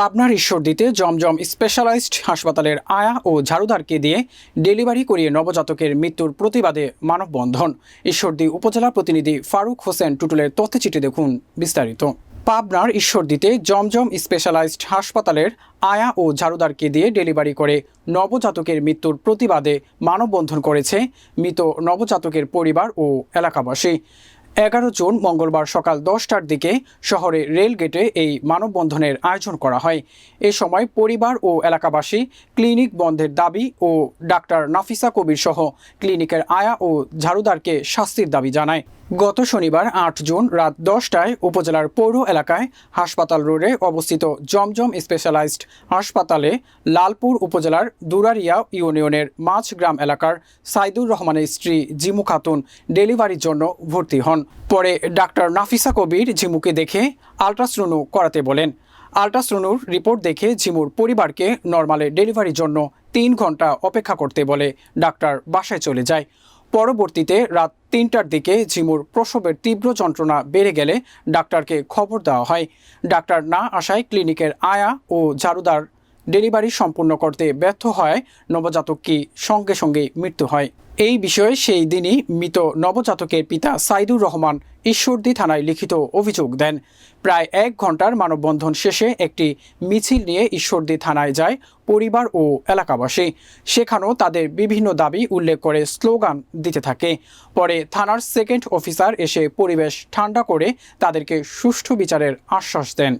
পাবনার ঈশ্বরদীতে জমজম স্পেশালাইজড হাসপাতালের আয়া ও ঝাড়ুদারকে দিয়ে ডেলিভারি করিয়ে নবজাতকের মৃত্যুর প্রতিবাদে মানববন্ধন। ঈশ্বরদী উপজেলা প্রতিনিধি ফারুক হোসেন টুটুলের তথ্যচিঠি দেখুন বিস্তারিত। পাবনার ঈশ্বরদীতে জমজম স্পেশালাইজড হাসপাতালের আয়া ও ঝাড়ুদারকে দিয়ে ডেলিভারি করে নবজাতকের মৃত্যুর প্রতিবাদে মানববন্ধন করেছে মৃত নবজাতকের পরিবার ও এলাকাবাসী। এগারো জুন মঙ্গলবার সকাল দশটার দিকে শহরে রেল গেটে এই মানববন্ধনের আয়োজন করা হয়। এ সময় পরিবার ও এলাকাবাসী, ক্লিনিক বন্ধের দাবি ও ডাক্তার নাফিসা কবির সহ ক্লিনিকের আয়া ও ঝাড়ুদারকে শাস্তির দাবি জানায়। গত শনিবার আট জুন রাত দশটায় উপজেলার পৌর এলাকায় হাসপাতাল রোডে অবস্থিত জমজম স্পেশালাইজড হাসপাতালে লালপুর উপজেলার দুরারিয়া ইউনিয়নের মাঝগ্রাম এলাকার সাইদুর রহমানের স্ত্রী জিমু খাতুন ডেলিভারির জন্য ভর্তি হন। পরে ডাক্তার নাফিসা কবির ঝিমুকে দেখে আলট্রাসোনো করাতে বলেন। আলট্রাসোনোর রিপোর্ট দেখে ঝিমুর পরিবারকে নর্মালে ডেলিভারির জন্য তিন ঘণ্টা অপেক্ষা করতে বলে ডাক্তার বাসায় চলে যায়। পরবর্তীতে রাত তিনটার দিকে ঝিমুর প্রসবের তীব্র যন্ত্রণা বেড়ে গেলে ডাক্তারকে খবর দেওয়া হয়। ডাক্তার না আসায় ক্লিনিকের আয়া ও ঝাড়ুদার ডেলিভারি সম্পূর্ণ করতে ব্যর্থ হয় নবজাতক কি সঙ্গে সঙ্গে মৃত্যু হয়। এই বিষয়ে সেই দিনই মৃত নবজাতকের পিতা সাইদুর রহমান ঈশ্বরদী থানায় লিখিত অভিযোগ দেন। প্রায় এক ঘণ্টার মানববন্ধন শেষে একটি মিছিল নিয়ে ঈশ্বরদী থানায় যায় পরিবার ও এলাকাবাসী। সেখানেও তাদের বিভিন্ন দাবি উল্লেখ করে স্লোগান দিতে থাকে। পরে থানার সেকেন্ড অফিসার এসে পরিবেশ ঠান্ডা করে তাদেরকে সুষ্ঠু বিচারের আশ্বাস দেন।